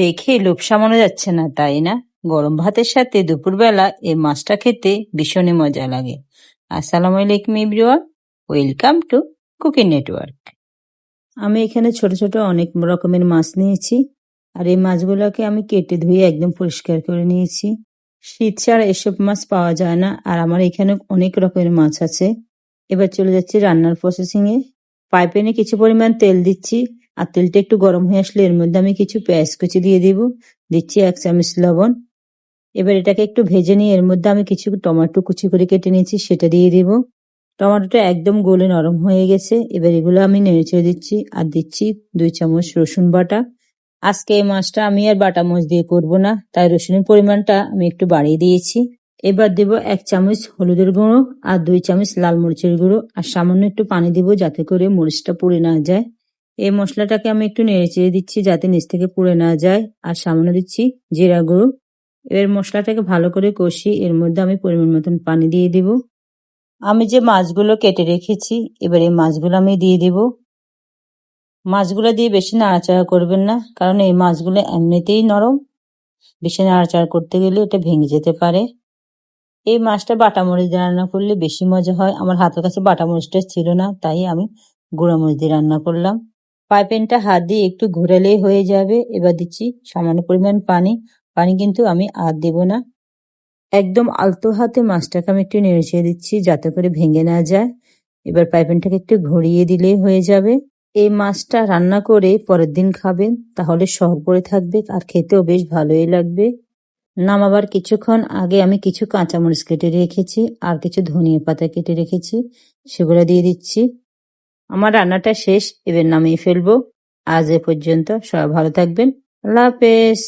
দেখে লোভ সামানো যাচ্ছে না, তাই না? গরম ভাতের সাথে দুপুরবেলা এই মাছটা খেতে ভীষণই মজা লাগে। আসসালামু আলাইকুম everyone, welcome to cooking network. আমি এখানে ছোট ছোট অনেক রকমের মাছ নিয়েছি আর এই মাছগুলোকে আমি কেটে ধুয়ে একদম পরিষ্কার করে নিয়েছি। শীত ছাড়া এসব মাছ পাওয়া যায় না আর আমার এখানে অনেক রকমের মাছ আছে। এবার চলে যাচ্ছি রান্নার প্রসেসিংয়ে পাইপেনে কিছু পরিমাণ তেল দিচ্ছি। আর তেলটা একটু গরম হয়ে আসলে এর মধ্যে আমি কিছু পেঁয়াজ কুচি দিয়ে দিব। দিচ্ছি এক চামচ লবণ। এবার এটাকে একটু ভেজে নিয়ে এর মধ্যে আমি কিছু টমেটো কুচি করে কেটে নিয়েছি, সেটা দিয়ে দিব। টমেটোটা একদম গোলে নরম হয়ে গেছে। এবার এগুলো আমি নেড়ে দিচ্ছি আর দিচ্ছি দুই চামচ রসুন বাটা। আজকে এই মাছটা আমি আর বাটা মাছ দিয়ে করব না, তাই রসুনের পরিমাণটা আমি একটু বাড়িয়ে দিয়েছি। এবার দেব এক চামচ হলুদের গুঁড়ো আর দুই চামচ লাল মরিচের গুঁড়ো। আর সামান্য একটু পানি দিব যাতে করে মরিচটা পুড়ে না যায়। এই মশলাটাকে আমি একটু নেড়ে চেড়ে দিচ্ছি যাতে নিচ থেকে পুড়ে না যায়। আর সামান্য দিচ্ছি জিরা গুঁড়ো। এবার মশলাটাকে ভালো করে কষি এর মধ্যে আমি পরিমাণ মতন পানি দিয়ে দিব। আমি যে মাছগুলো কেটে রেখেছি, এবার এই মাছগুলো আমি দিয়ে দিব। মাছগুলো দিয়ে বেশি নাড়াচাড়া করবেন না, কারণ এই মাছগুলো এমনিতেই নরম। বেশি নাড়াচাড়া করতে গেলে এটা ভেঙে যেতে পারে। এই মাছটা বাটা মরিচ দিয়ে রান্না করলে বেশি মজা হয়। আমার হাতের কাছে বাটা মরিচটা ছিল না, তাই আমি গুঁড়া মরিচ দিয়ে রান্না করলাম। পাইপেনটা হাত দিয়ে একটু ঘোরালেই হয়ে যাবে। এবার দিচ্ছি সামান্য পরিমাণ পানি। পানি কিন্তু আমি আর দেব না। একদম আলতো হাতে মাছটাকে আমি একটু নেড়ে দিচ্ছি যাতে করে ভেঙে না যায়। এবার পাইপেনটাকে একটু ঘুরিয়ে দিলেই হয়ে যাবে। এই মাছটা রান্না করে পরের দিন খাবেন, তাহলে সহ করে থাকবে আর খেতেও বেশ ভালোই লাগবে। নামাবার কিছুক্ষণ আগে আমি কিছু কাঁচামরিচ কেটে রেখেছি আর কিছু ধনিয়া পাতা কেটে রেখেছি, সেগুলো দিয়ে দিচ্ছি। আমার রান্নাটা শেষ এবার নামিয়ে ফেলব। আজ এ পর্যন্ত সবাই ভালো থাকবেন। আল্লাহ হাফেজ।